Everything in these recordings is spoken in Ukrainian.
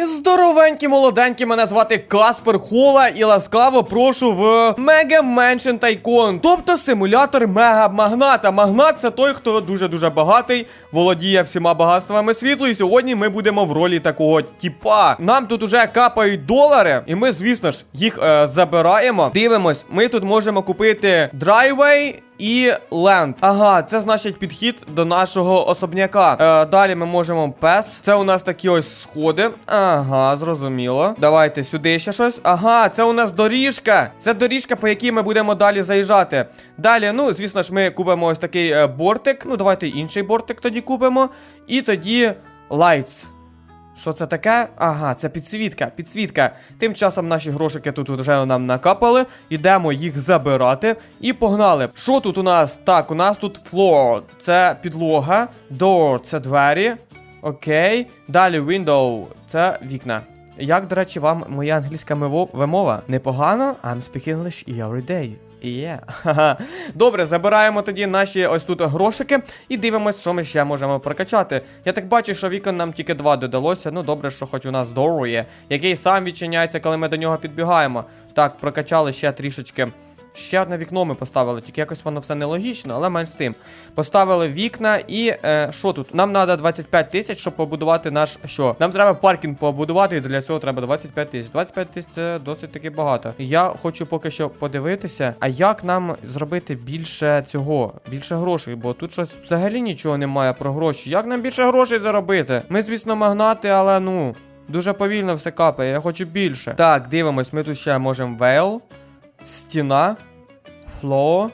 is Здоровенькі, молоденькі, мене звати Каспер Хола і ласкаво прошу в Mega Mansion Tycoon, тобто симулятор мега-магната. Магнат це той, хто дуже-дуже багатий, володіє всіма багатствами світу. І сьогодні ми будемо в ролі такого тіпа. Нам тут уже капають долари, і ми, звісно ж, їх е, забираємо. Дивимось, ми тут можемо купити драйвей. І ленд. Ага, це значить підхід до нашого особняка. Е, далі ми можемо пес. Це у нас такі ось сходи. Ага, зрозуміло. Давайте сюди ще щось. Ага, це у нас доріжка. Це доріжка, по якій ми будемо далі заїжджати. Далі, ну, звісно ж, ми купимо ось такий е, бортик. Ну, давайте інший бортик тоді купимо. І тоді лайтс. Що це таке? Ага, це підсвітка, підсвітка. Тим часом наші грошики тут вже нам накапали. Ідемо їх забирати і погнали. Що тут у нас? Так, у нас тут floor, це підлога, door – це двері. Окей. Далі window – це вікна. Як, до речі, вам моя англійська вимова? Непогано? I'm speaking English every day. Ха-ха. Добре, забираємо тоді наші ось тут грошики і дивимось, що ми ще можемо прокачати. Я так бачу, що вікон нам тільки два додалося. Ну добре, що хоч у нас Дору який сам відчиняється, коли ми до нього підбігаємо. Так, прокачали ще трішечки. Ще одне вікно ми поставили, тільки якось воно все нелогічно, але менш з тим. Поставили вікна і е, що тут? Нам треба 25 тисяч, щоб побудувати наш що? Нам треба паркінг побудувати, і для цього треба 25 тисяч. 25 тисяч це досить таки багато. Я хочу поки що подивитися, а як нам зробити більше цього, більше грошей, бо тут щось взагалі нічого немає про гроші. Як нам більше грошей заробити? Ми, звісно, магнати, але ну. Дуже повільно все капає, я хочу більше. Так, дивимось, ми тут ще можемо вейл, стіна, фло.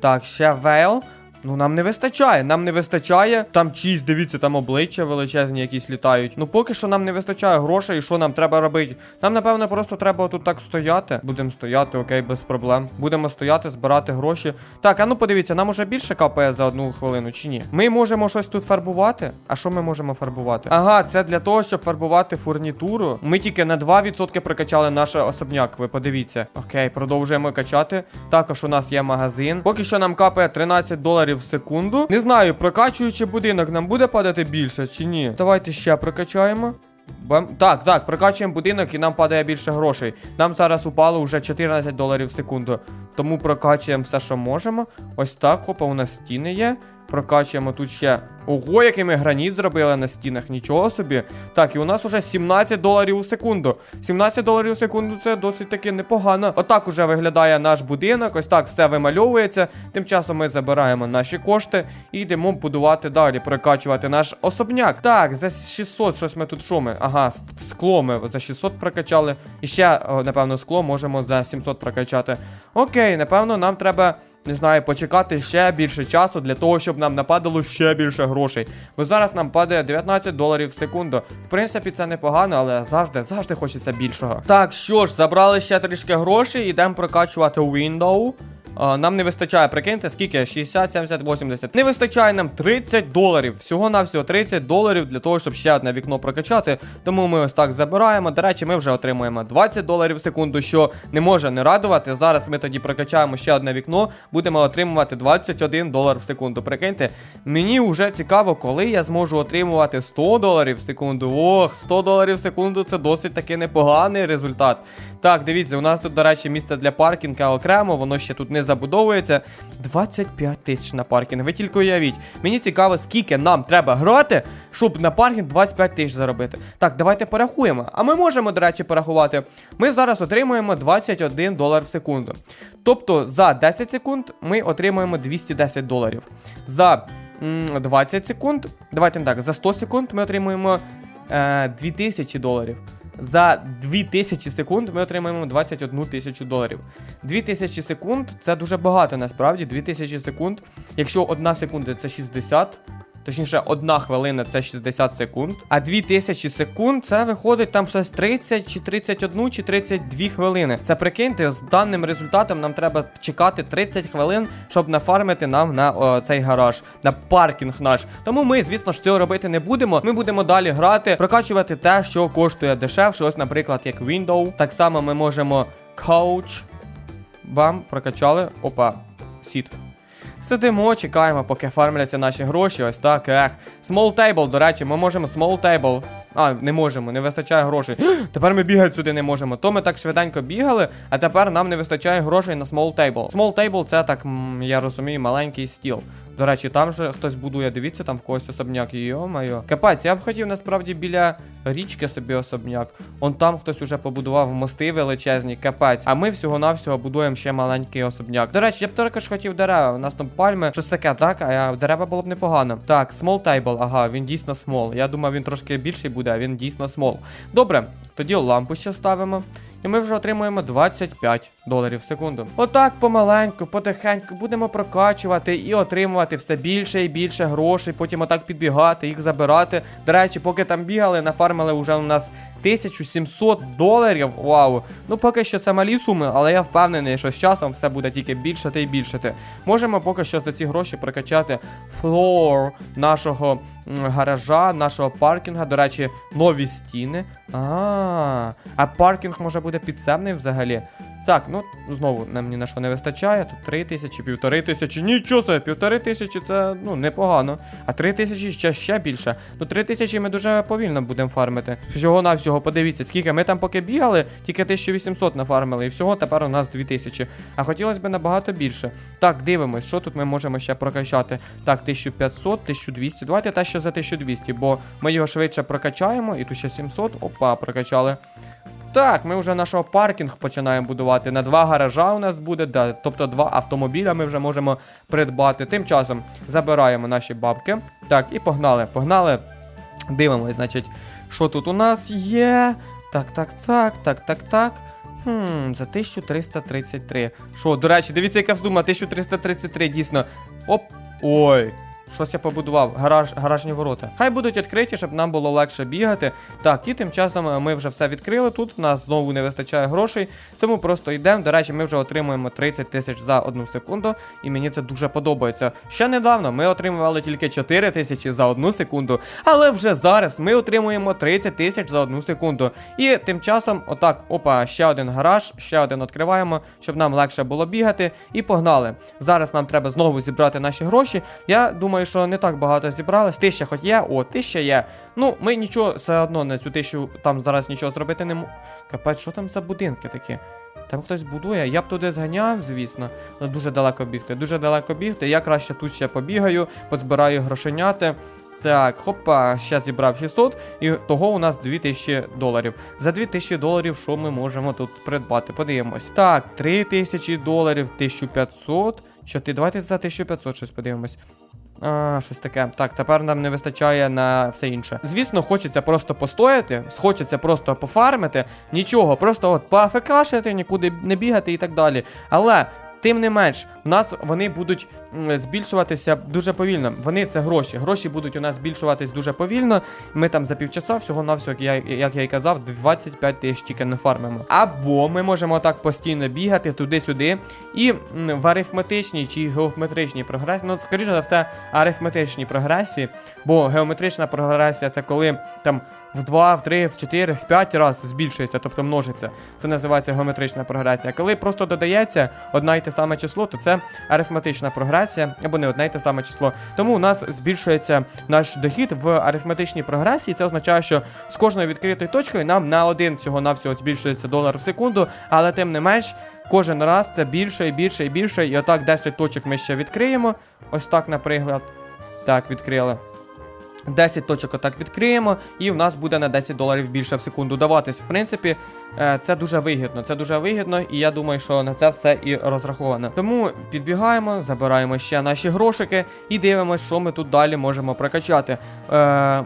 Так, ще вейл. Ну, нам не вистачає, нам не вистачає. Там чиїсь, дивіться, там обличчя величезні якісь літають. Ну, поки що нам не вистачає грошей, і що нам треба робити? Нам, напевно, просто треба тут так стояти. Будемо стояти, окей, без проблем. Будемо стояти, збирати гроші. Так, а ну подивіться, нам уже більше капає за одну хвилину, чи ні? Ми можемо щось тут фарбувати. А що ми можемо фарбувати? Ага, це для того, щоб фарбувати фурнітуру. Ми тільки на 2% прокачали наш особняк. Ви подивіться. Окей, продовжуємо качати. Також у нас є магазин. Поки що нам капає 13 доларів в секунду. Не знаю, прокачуючи будинок, нам буде падати більше чи ні? Давайте ще прокачаємо. Бем. Так, так, прокачуємо будинок і нам падає більше грошей. Нам зараз упало вже 14 доларів в секунду. Тому прокачуємо все, що можемо. Ось так, хопа, у нас стіни є. Прокачуємо тут ще. Ого, який ми граніт зробили на стінах, нічого собі. Так, і у нас уже 17 доларів у секунду. 17 доларів у секунду це досить таки непогано. Отак уже виглядає наш будинок, ось так все вимальовується. Тим часом ми забираємо наші кошти і йдемо будувати далі, прокачувати наш особняк. Так, за 600 щось ми тут що ми? Ага, скло ми за 600 прокачали. І ще, напевно, скло можемо за 700 прокачати. Окей, напевно, нам треба. Не знаю, почекати ще більше часу для того, щоб нам нападало ще більше грошей. Бо зараз нам падає 19 доларів в секунду. В принципі, це непогано, але завжди, завжди хочеться більшого. Так, що ж, забрали ще трішки грошей, ідемо прокачувати Window. Нам не вистачає, прикиньте, скільки? 60, 70, 80. Не вистачає нам 30 доларів. Всього-навсього 30 доларів для того, щоб ще одне вікно прокачати. Тому ми ось так забираємо. До речі, ми вже отримуємо 20 доларів в секунду, що не може не радувати. Зараз ми тоді прокачаємо ще одне вікно, будемо отримувати 21 долар в секунду. Прикиньте, мені вже цікаво, коли я зможу отримувати 100 доларів в секунду. Ох, 100 доларів в секунду це досить таки непоганий результат. Так, дивіться, у нас тут, до речі, місце для паркінга окремо, воно ще тут не забудовується. 25 тисяч на паркінг. Ви тільки уявіть. Мені цікаво, скільки нам треба грати, щоб на паркінг 25 тисяч заробити. Так, давайте порахуємо. А ми можемо, до речі, порахувати. Ми зараз отримуємо 21 долар в секунду. Тобто за 10 секунд ми отримуємо 210 доларів. За 20 секунд, давайте так, за 100 секунд ми отримуємо е, 2000 доларів. За 2000 секунд ми отримаємо 21 тисячу доларів. 2000 секунд це дуже багато насправді. 2000 секунд. Якщо одна секунда це 60, точніше, одна хвилина це 60 секунд. А 2000 секунд це виходить там щось 30 чи 31 чи 32 хвилини. Це прикиньте, з даним результатом нам треба чекати 30 хвилин, щоб нафармити нам на о, цей гараж, на паркінг наш. Тому ми, звісно ж, цього робити не будемо. Ми будемо далі грати, прокачувати те, що коштує дешевше. Ось, наприклад, як Window. Так само ми можемо Couch. Бам, прокачали. Опа, сіт. Сидимо, чекаємо, поки фармляться наші гроші. Ось так. Ех. Small table, до речі, ми можемо small table. А, не можемо, не вистачає грошей. Тепер ми бігати сюди не можемо. То ми так швиденько бігали, а тепер нам не вистачає грошей на small table. Small table це так, я розумію, маленький стіл. До речі, там же хтось будує, дивіться, там в когось особняк. Йо-моє. Капець, я б хотів насправді біля річки собі особняк. Он там хтось уже побудував мости величезні, капець. А ми всього-навсього будуємо ще маленький особняк. До речі, я б також хотів дерева. У нас там пальми, щось таке, так? А дерева було б непогано. Так, small table, ага, він дійсно small. Я думав, він трошки більший буде, а він дійсно small. Добре, тоді лампу ще ставимо. І ми вже отримуємо 25 доларів в секунду. Отак помаленьку, потихеньку будемо прокачувати і отримувати все більше і більше грошей. Потім отак підбігати, їх забирати. До речі, поки там бігали, нафармили вже у нас 1700 доларів. Вау. Ну поки що це малі суми, але я впевнений, що з часом все буде тільки більшати і більшати. Можемо поки що за ці гроші прокачати флор нашого гаража, нашого паркінга. До речі, нові стіни. А, паркінг може буде підземний взагалі. Так, ну знову нам ні на що не вистачає. Тут 3 тисячі, півтори тисячі. Нічого собі, півтори тисячі це ну непогано. А 3 тисячі ще ще більше. Ну 3 тисячі ми дуже повільно будемо фармити. Всього навсього подивіться, скільки ми там поки бігали, тільки 1800 нафармили, і всього тепер у нас 2000. А хотілося б набагато більше. Так, дивимось, що тут ми можемо ще прокачати. Так, 1500, 1200. Давайте те, що за 1200, бо ми його швидше прокачаємо, і тут ще 700. Опа, прокачали. Так, ми вже нашого паркінг починаємо будувати. На два гаража у нас буде, да, тобто два автомобіля ми вже можемо придбати. Тим часом забираємо наші бабки. Так, і погнали. Погнали. Дивимось, значить, що тут у нас є. Так, так, так, так, так, так. Хм, за 1333. Що, до речі, дивіться, яка вздума, 1333, дійсно. Оп. Ой. Щось я побудував, гараж, гаражні ворота. Хай будуть відкриті, щоб нам було легше бігати. Так, і тим часом е, ми вже все відкрили тут. Нас знову не вистачає грошей, тому просто йдемо. До речі, ми вже отримуємо 30 тисяч за одну секунду, і мені це дуже подобається. Ще недавно ми отримували тільки 4 тисячі за одну секунду, але вже зараз ми отримуємо 30 тисяч за одну секунду. І тим часом, отак, опа, ще один гараж, ще один відкриваємо, щоб нам легше було бігати. І погнали. Зараз нам треба знову зібрати наші гроші. Я думаю, що не так багато зібралось. Тисяча хоч є, о, тисяча є. Ну, ми нічого все одно на цю тисячу там зараз нічого зробити не можемо. Капець, що там за будинки такі? Там хтось будує, я б туди зганяв, звісно, але дуже далеко бігти. Дуже далеко бігти. Я краще тут ще побігаю, позбираю грошеняти. Так, хопа, ще зібрав 600, і того у нас 2000 доларів. За 2000 доларів що ми можемо тут придбати? Подивимось. Так, 3000 доларів, 1500. Що ти? Давайте за 1500 щось подивимось. А, щось таке. Так, тепер нам не вистачає на все інше. Звісно, хочеться просто постояти, хочеться просто пофармити, нічого, просто от поафекашити, нікуди не бігати і так далі. Але. Тим не менш, в нас вони будуть збільшуватися дуже повільно. Вони це гроші. Гроші будуть у нас збільшуватись дуже повільно. Ми там за півчаса всього на всього, як я, й казав, 25 тисяч тільки не фармимо. Або ми можемо так постійно бігати туди-сюди. І в арифметичній чи геометричній прогресії, ну скоріше за все, арифметичній прогресії, бо геометрична прогресія це коли там в 2, в 3, в 4, в 5 разів збільшується, тобто множиться. Це називається геометрична прогресія. Коли просто додається одна й те саме число, то це арифметична прогресія або не одне й те саме число. Тому у нас збільшується наш дохід в арифметичній прогресії. Це означає, що з кожною відкритою точкою нам на один всього-навсього збільшується долар в секунду, але тим не менш. Кожен раз це більше і більше і більше. І отак 10 точок ми ще відкриємо. Ось так, наприклад. Так, відкрили. 10 точок отак відкриємо, і в нас буде на 10 доларів більше в секунду даватись. В принципі, е, це дуже вигідно. Це дуже вигідно, і я думаю, що на це все і розраховано. Тому підбігаємо, забираємо ще наші грошики і дивимося, що ми тут далі можемо прокачати. Е,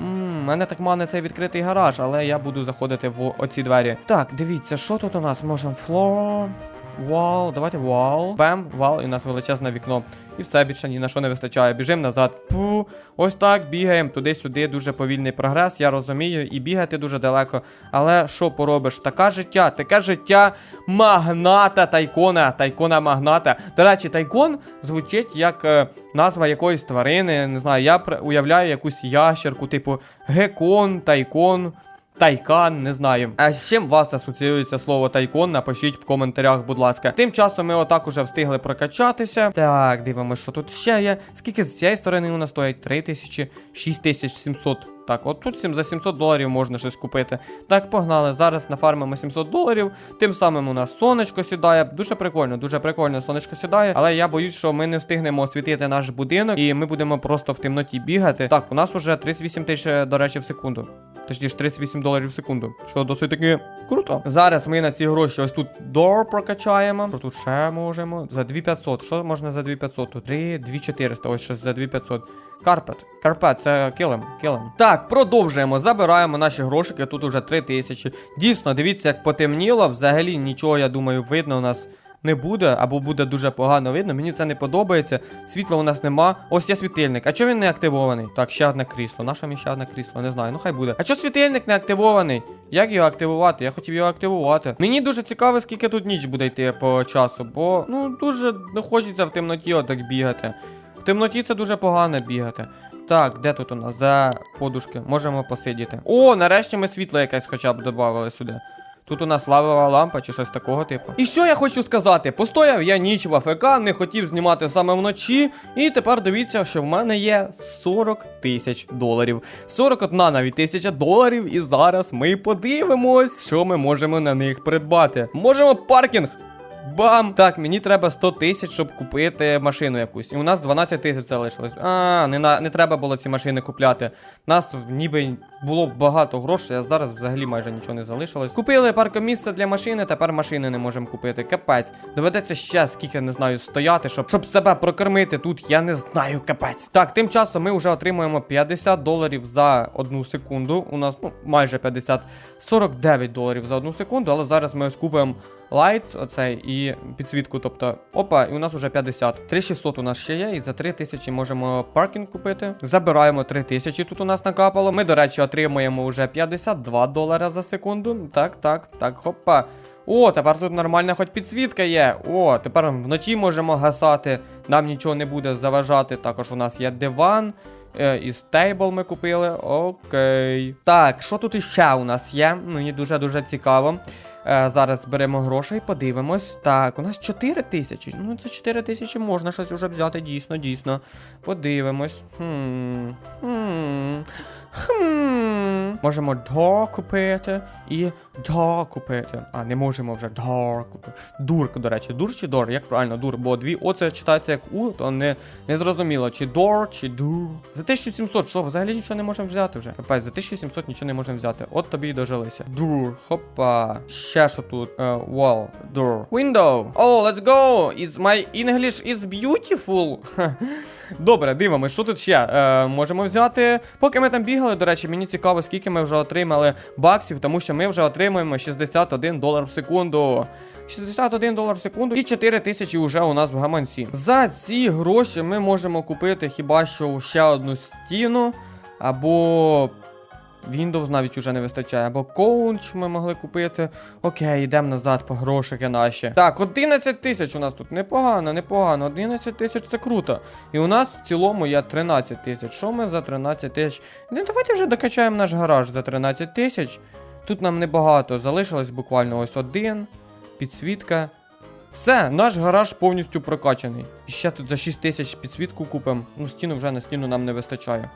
у мене так мане цей відкритий гараж, але я буду заходити в оці двері. Так, дивіться, що тут у нас? Можемо флор. Вау, давайте вау. Бем, вау, і у нас величезне вікно. І все більше ні на що не вистачає. Біжимо назад. Пу. Ось так бігаємо туди-сюди. Дуже повільний прогрес, я розумію, і бігати дуже далеко. Але що поробиш? Таке життя, таке життя магната тайкона, тайкона магната. До речі, тайкон звучить як е, назва якоїсь тварини. Не знаю, я уявляю якусь ящерку, типу гекон, тайкон. Тайкан, не знаю. А з чим вас асоціюється слово тайкон? Напишіть в коментарях, будь ласка. Тим часом ми отак уже встигли прокачатися. Так, дивимося, що тут ще є. Скільки з цієї сторони у нас стоять? 3 тисячі, 6700. Так, от тут за 700 доларів можна щось купити. Так, погнали. Зараз нафармимо 700 доларів. Тим самим у нас сонечко сідає. Дуже прикольно, дуже прикольно. Сонечко сідає. Але я боюсь, що ми не встигнемо освітити наш будинок, і ми будемо просто в темноті бігати. Так, у нас уже 38 тисяч, до речі, в секунду. Точніше, 38 доларів в секунду. Що досить таки круто. Зараз ми на ці гроші ось тут дор прокачаємо. Що тут ще можемо? За 2500. Що можна за 2500? Тут 3, 2400. Ось щось за 2500. Карпет. Карпет, це килим, килим. Так, продовжуємо. Забираємо наші грошики. Тут уже 3000. Дійсно, дивіться, як потемніло. Взагалі нічого, я думаю, видно у нас. Не буде, або буде дуже погано видно. Мені це не подобається. Світла у нас нема. Ось є світильник. А чого він не активований? Так, ще одне крісло. Наше мені ще одне крісло, не знаю. Ну хай буде. А чого світильник не активований? Як його активувати? Я хотів його активувати. Мені дуже цікаво, скільки тут ніч буде йти по часу, бо ну дуже не хочеться в темноті отак бігати. В темноті це дуже погано бігати. Так, де тут у нас? За подушки. Можемо посидіти. О, нарешті ми світло якесь хоча б додали сюди. Тут у нас лавова лампа чи щось такого типу. І що я хочу сказати? Постояв я ніч в АФК, не хотів знімати саме вночі. І тепер дивіться, що в мене є 40 тисяч доларів. 41 навіть тисяча доларів. І зараз ми подивимось, що ми можемо на них придбати. Можемо паркінг. Бам! Так, мені треба 100 тисяч, щоб купити машину якусь. І у нас 12 тисяч залишилось. А, не, на, не треба було ці машини купляти. Нас ніби було багато грошей, а зараз взагалі майже нічого не залишилось. Купили паркомісце для машини, тепер машини не можемо купити. Капець. Доведеться ще скільки не знаю стояти, щоб, щоб себе прокормити тут. Я не знаю, капець. Так, тим часом ми вже отримуємо 50 доларів за одну секунду. У нас ну, майже 50, 49 доларів за одну секунду, але зараз ми ось купимо лайт оцей і підсвітку, тобто, опа, і у нас уже 50. 3600 у нас ще є, і за 3000 можемо паркінг купити. Забираємо 3000 тут у нас накапало. Ми, до речі, отримуємо вже 52 долара за секунду. Так, так, так, хопа. О, тепер тут нормальна хоч підсвітка є. О, тепер вночі можемо гасати. Нам нічого не буде заважати. Також у нас є диван. Е, І стейбл ми купили. Окей. Так, що тут іще у нас є? Мені дуже-дуже цікаво. Е, зараз беремо гроші і подивимось. Так, у нас 4 тисячі. Ну, це 4 тисячі можна щось уже взяти, дійсно, дійсно. Подивимось. Хм. Хм. Хм. Можемо door купити і door купити. А, не можемо вже door купити. Дур, до речі, дур чи дор? Як правильно, дур? Бо дві О це читається як У, то не, не зрозуміло, чи door, чи дур. За 1700, що, взагалі нічого не можемо взяти вже. Капець, за 1700 нічого не можемо взяти. От тобі і дожилися. Дур, хопа. Ще що тут? Е, wall, door. Window. Oh, let's go. It's my English is beautiful. Добре, дивимось, що тут ще е, можемо взяти. Поки ми там бігали, до речі, мені цікаво, скільки ми вже отримали баксів, тому що ми вже отримуємо 61 долар в секунду. 61 долар в секунду і 4 тисячі вже у нас в гаманці. За ці гроші ми можемо купити хіба що ще одну стіну, або Windows навіть уже не вистачає. Або коунч ми могли купити. Окей, йдемо назад по грошики наші. Так, 11 тисяч у нас тут. Непогано, непогано. 11 тисяч це круто. І у нас в цілому є 13 тисяч. Що ми за 13 тисяч? Ну, давайте вже докачаємо наш гараж за 13 тисяч. Тут нам небагато. Залишилось буквально ось один. Підсвітка. Все, наш гараж повністю прокачаний. І ще тут за 6 тисяч підсвітку купимо. Ну, стіну вже на стіну нам не вистачає.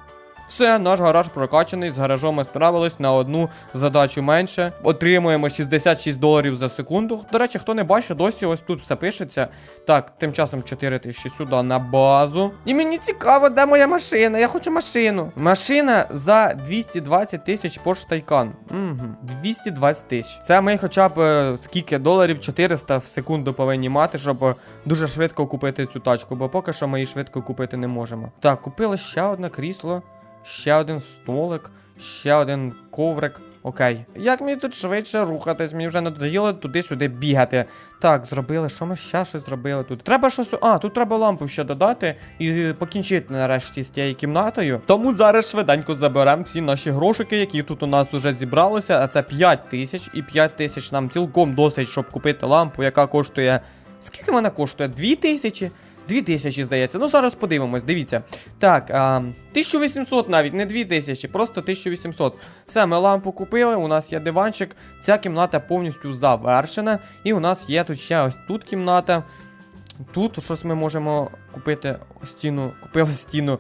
Все, наш гараж прокачаний. З гаражом ми справились на одну задачу менше. Отримуємо 66 доларів за секунду. До речі, хто не бачить, досі ось тут все пишеться. Так, тим часом 4 тисячі сюди на базу. І мені цікаво, де моя машина. Я хочу машину. Машина за 220 тисяч Porsche Taycan. Угу. 220 тисяч. Це ми хоча б е, скільки доларів 400 в секунду повинні мати, щоб дуже швидко купити цю тачку, бо поки що ми її швидко купити не можемо. Так, купили ще одне крісло. Ще один столик, ще один коврик. Окей. Як мені тут швидше рухатись? Мені вже надоїло туди-сюди бігати. Так, зробили. Що ми ще щось зробили тут? Треба щось. А, тут треба лампу ще додати і покінчити нарешті з тією кімнатою. Тому зараз швиденько заберемо всі наші грошики, які тут у нас уже зібралися. А це 5 тисяч. І 5 тисяч нам цілком досить, щоб купити лампу, яка коштує. Скільки вона коштує? 2 тисячі? 2000, здається. Ну, зараз подивимось, дивіться. Так, а, 1800 навіть, не 2000, просто 1800. Все, ми лампу купили, у нас є диванчик. Ця кімната повністю завершена. І у нас є тут ще ось тут кімната. Тут щось ми можемо купити стіну. Купили стіну.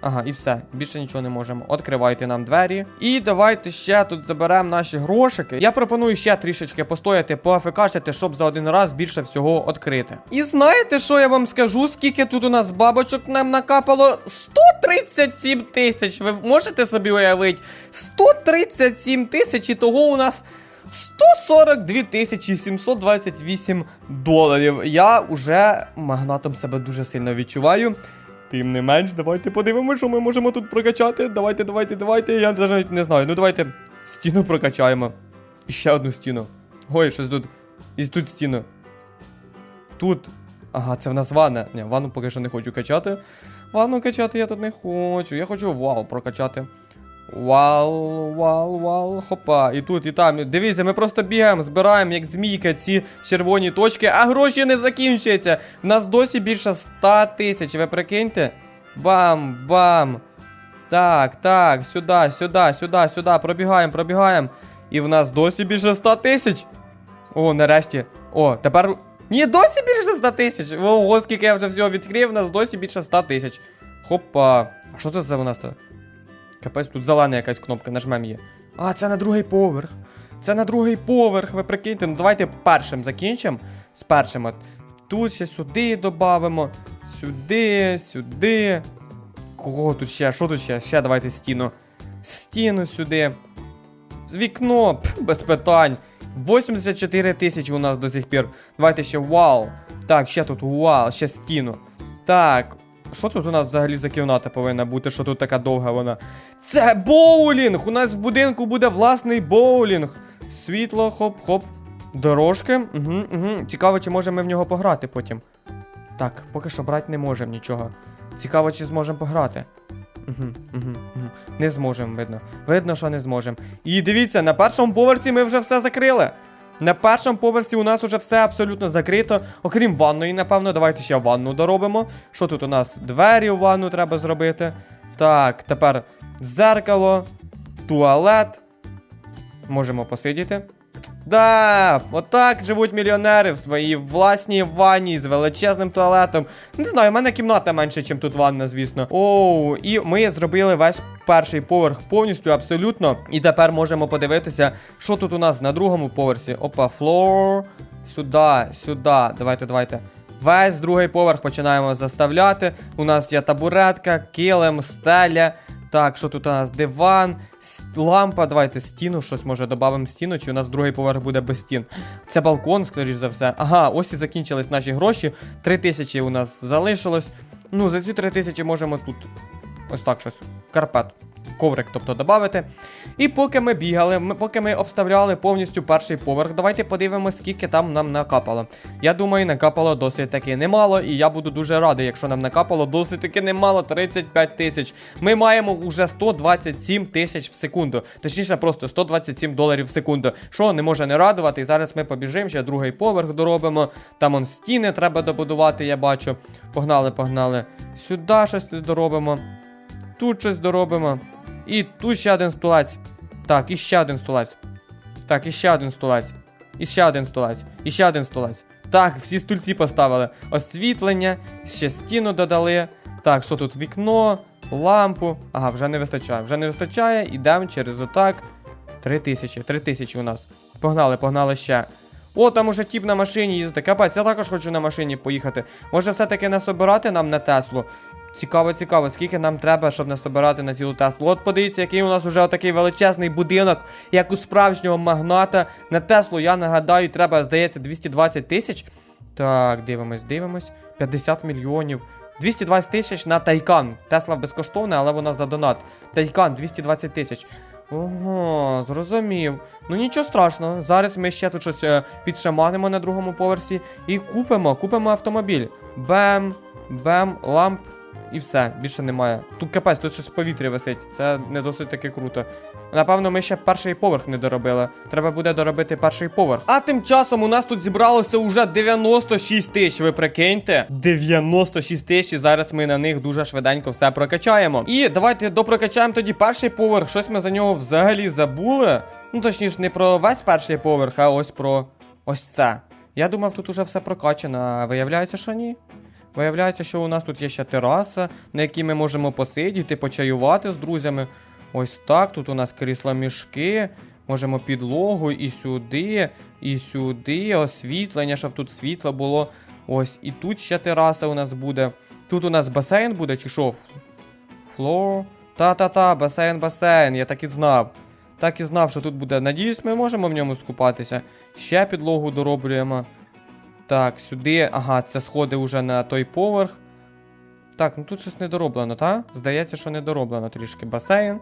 Ага, і все. Більше нічого не можемо. Откривайте нам двері. І давайте ще тут заберемо наші грошики. Я пропоную ще трішечки постояти, поафекашити, щоб за один раз більше всього відкрити. І знаєте, що я вам скажу? Скільки тут у нас бабочок нам накапало? 137 тисяч. Ви можете собі уявити? 137 тисяч, і того у нас 142 тисячі 728 доларів. Я уже магнатом себе дуже сильно відчуваю. Тим не менш, давайте подивимося, що ми можемо тут прокачати. Давайте, давайте, давайте. Я навіть не знаю. Ну давайте стіну прокачаємо. І ще одну стіну. Ой, щось тут. І тут стіну. Тут. Ага, це в нас ванна. Ні, ванну поки що не хочу качати. Ванну качати я тут не хочу. Я хочу вау прокачати. Вау, вау, вау, хопа. І тут, і там. Дивіться, ми просто бігаємо, збираємо, як змійка, ці червоні точки, а гроші не закінчуються. В нас досі більше 100 тисяч, ви прикиньте? Бам, бам. Так, так, сюди, сюди, сюди, сюди. Пробігаємо, пробігаємо. І в нас досі більше 100 тисяч. О, нарешті. О, тепер. Ні, досі більше 100 тисяч. Ого, скільки я вже всього відкрив, у нас досі більше 100 тисяч. Хопа. А що це за у нас тут? Капець, тут зелена якась кнопка, нажмем її. А, це на другий поверх. Це на другий поверх, ви прикиньте. Ну давайте першим закінчимо. З першим. От. Тут ще сюди додамо. Сюди, сюди. Кого тут ще? Що тут ще? Ще давайте стіну. Стіну сюди. З вікно, Пф, без питань. 84 тисячі у нас до сих пір. Давайте ще вау. Так, ще тут вау, ще стіну. Так. Що тут у нас взагалі за кімната повинна бути, що тут така довга вона? Це боулінг! У нас в будинку буде власний боулінг. Світло, хоп-хоп. Дорожки. Угу, угу. Цікаво, чи можемо ми в нього пограти потім. Так, поки що брати не можемо нічого. Цікаво, чи зможемо пограти. Угу, угу, угу. Не зможемо, видно. Видно, що не зможемо. І дивіться, на першому поверсі ми вже все закрили. На першому поверсі у нас уже все абсолютно закрито. Окрім ванної, напевно, давайте ще ванну доробимо. Що тут у нас? Двері у ванну треба зробити. Так, тепер зеркало, туалет. Можемо посидіти. Да, отак живуть мільйонери в своїй власній ванні з величезним туалетом. Не знаю, в мене кімната менше, ніж тут ванна, звісно. Оу, і ми зробили весь перший поверх повністю, абсолютно. І тепер можемо подивитися, що тут у нас на другому поверсі. Опа, флор. Сюди, сюди. Давайте, давайте. Весь другий поверх починаємо заставляти. У нас є табуретка, килим, стеля. Так, що тут у нас диван, лампа, давайте стіну, щось може додамо стіну, чи у нас другий поверх буде без стін. Це балкон, скоріш за все. Ага, ось і закінчились наші гроші. Три тисячі у нас залишилось. Ну, за ці три тисячі можемо тут ось так щось. Карпет. Коврик, тобто додати. І поки ми бігали, ми, поки ми обставляли повністю перший поверх, давайте подивимося, скільки там нам накапало. Я думаю, накапало досить таки немало, і я буду дуже радий, якщо нам накапало досить таки немало 35 тисяч. Ми маємо уже 127 тисяч в секунду. Точніше, просто 127 доларів в секунду. Що не може не радувати. Зараз ми побіжимо, ще другий поверх доробимо. Там он стіни треба добудувати, я бачу. Погнали, погнали. Сюди щось доробимо. Тут щось доробимо. І тут ще один стулець. Так, і ще один стулець. Так, і ще один стулець. І ще один стулець. І ще один стулець. Так, всі стульці поставили. Освітлення, ще стіну додали. Так, що тут? Вікно, лампу. Ага, вже не вистачає. Вже не вистачає. Ідемо через отак. Три тисячі. Три тисячі у нас. Погнали, погнали ще. О, там уже тіп на машині їздить. Капець, я також хочу на машині поїхати. Може все-таки насобирати нам на Теслу? Цікаво, цікаво, скільки нам треба, щоб насобирати на цілу Теслу. От подивіться, який у нас уже отакий величезний будинок, як у справжнього магната. На Теслу, я нагадаю, треба, здається, 220 тисяч. Так, дивимось, дивимось. 50 мільйонів. 220 тисяч на Тайкан. Тесла безкоштовна, але вона за донат. Тайкан 220 тисяч. Ого, зрозумів. Ну нічого страшного. Зараз ми ще тут щось е, підшаманимо на другому поверсі і купимо, купимо автомобіль. Бем, бем, ламп. І все, більше немає. Тут капець, тут щось в повітрі висить. Це не досить таки круто. Напевно, ми ще перший поверх не доробили. Треба буде доробити перший поверх. А тим часом у нас тут зібралося уже 96 тисяч, ви прикиньте. 96 тисяч, і зараз ми на них дуже швиденько все прокачаємо. І давайте допрокачаємо тоді перший поверх. Щось ми за нього взагалі забули. Ну, точніше, не про весь перший поверх, а ось про ось це. Я думав, тут уже все прокачано, а виявляється, що ні. Виявляється, що у нас тут є ще тераса, на якій ми можемо посидіти, почаювати з друзями. Ось так. Тут у нас крісла мішки. Можемо підлогу і сюди, і сюди, освітлення, щоб тут світло було. Ось, і тут ще тераса у нас буде. Тут у нас басейн буде, чи що? Флор. Та-та-та, басейн, басейн, я так і знав. Так і знав, що тут буде. Надіюсь, ми можемо в ньому скупатися. Ще підлогу дороблюємо. Так, сюди. Ага, це сходи вже на той поверх. Так, ну тут щось не дороблено, так? Здається, що не дороблено трішки басейн.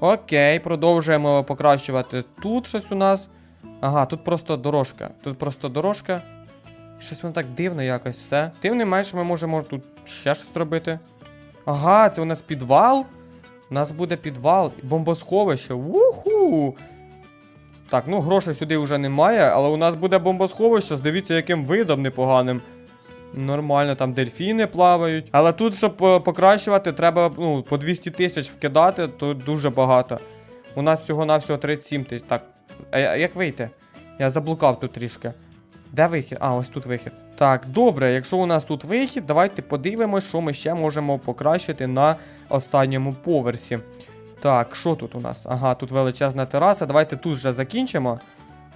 Окей, продовжуємо покращувати. Тут щось у нас. Ага, тут просто дорожка. Тут просто дорожка. Щось воно так дивно якось все. Тим не менше, ми можемо тут ще щось робити. Ага, це у нас підвал. У нас буде підвал, бомбосховище. Уху! Так, ну грошей сюди вже немає, але у нас буде бомбосховище, дивіться, яким видом непоганим. Нормально, там дельфіни плавають. Але тут, щоб е, покращувати, треба ну, по 200 тисяч вкидати, то дуже багато. У нас всього-навсього 37 тисяч. Так, а як вийти? Я заблукав тут трішки. Де вихід? А, ось тут вихід. Так, добре, якщо у нас тут вихід, давайте подивимось, що ми ще можемо покращити на останньому поверсі. Так, що тут у нас? Ага, тут величезна тераса. Давайте тут вже закінчимо.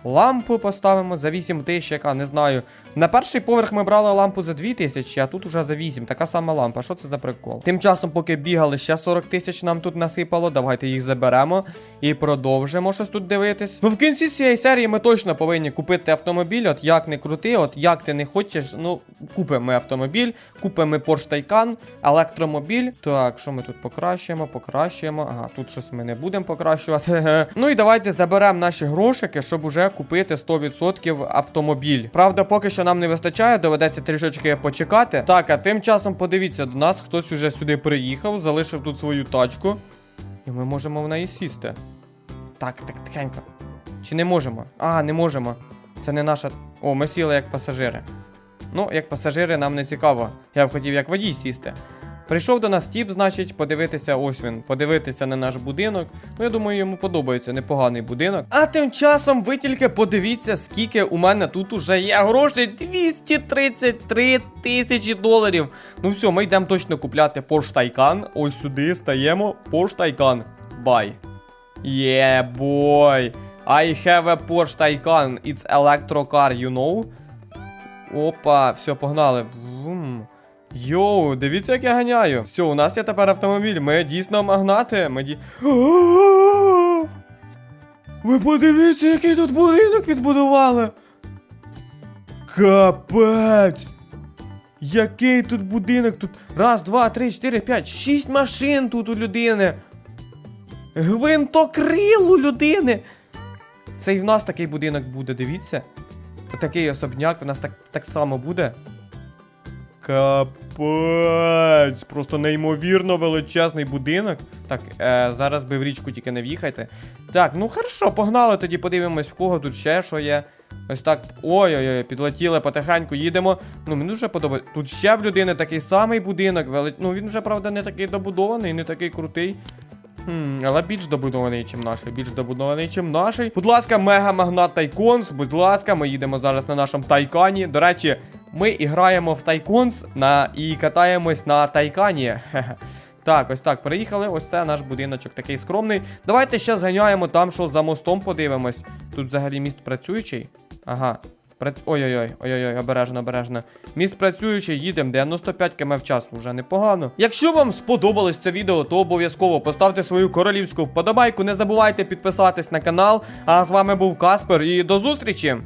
Лампу поставимо за 8 тисяч, яка не знаю. На перший поверх ми брали лампу за 2 тисячі, а тут уже за 8. Така сама лампа. Що це за прикол? Тим часом, поки бігали, ще 40 тисяч нам тут насипало. Давайте їх заберемо і продовжимо щось тут дивитись. Ну в кінці цієї серії ми точно повинні купити автомобіль. От як не крути, от як ти не хочеш, ну купимо ми автомобіль, купимо ми Porsche Taycan, електромобіль. Так, що ми тут покращуємо, покращуємо. Ага, тут щось ми не будемо покращувати. ну і давайте заберемо наші грошики, щоб уже купити 100% автомобіль. Правда, поки що нам не вистачає, доведеться трішечки почекати. Так, а тим часом подивіться, до нас хтось уже сюди приїхав, залишив тут свою тачку. І ми можемо в неї сісти. Так, так, тихенько. Чи не можемо? А, не можемо. Це не наша. О, ми сіли як пасажири. Ну, як пасажири нам не цікаво. Я б хотів як водій сісти. Прийшов до нас тіп, значить, подивитися, ось він, подивитися на наш будинок. Ну, я думаю, йому подобається непоганий будинок. А тим часом ви тільки подивіться, скільки у мене тут уже є грошей. 233 тисячі доларів. Ну все, ми йдемо точно купляти Taycan. Ось сюди стаємо. Taycan. Бай. Yeah, boy. I have a Porsche Taycan. It's electro car, you know? Опа, все, погнали. Йоу, дивіться, як я ганяю. Все, у нас є тепер автомобіль. Ми дійсно магнати. Ми ді... Ви подивіться, який тут будинок відбудували. Капець. Який тут будинок? Тут раз, два, три, чотири, п'ять, шість машин тут у людини. Гвинтокрил у людини. Це і в нас такий будинок буде, дивіться. Такий особняк у нас так, так само буде. Капець, просто неймовірно величезний будинок. Так, е, зараз би в річку тільки не в'їхайте. Так, ну хорошо, погнали тоді, подивимось, в кого тут ще що є. Ось так. Ой-ой-ой, підлетіли потихеньку, їдемо. Ну, мені дуже подобається. Тут ще в людини такий самий будинок. Вели... Ну він вже, правда, не такий добудований, не такий крутий. Хм, але більш добудований, чим наш. Більш добудований, чим наш. Будь ласка, мега магнат Тайконс. Будь ласка, ми їдемо зараз на нашому тайкані. До речі, ми граємо в Тайконс на і катаємось на тайкані. Так, ось так, приїхали. Ось це наш будиночок такий скромний. Давайте ще зганяємо там, що за мостом подивимось. Тут взагалі міст працюючий. Ага. Ой-ой-ой, ой-ой-ой, обережно, обережно. Міст працюючий, їдемо, 95 км в час, уже непогано. Якщо вам сподобалось це відео, то обов'язково поставте свою королівську вподобайку. Не забувайте підписатись на канал. А з вами був Каспер і до зустрічі!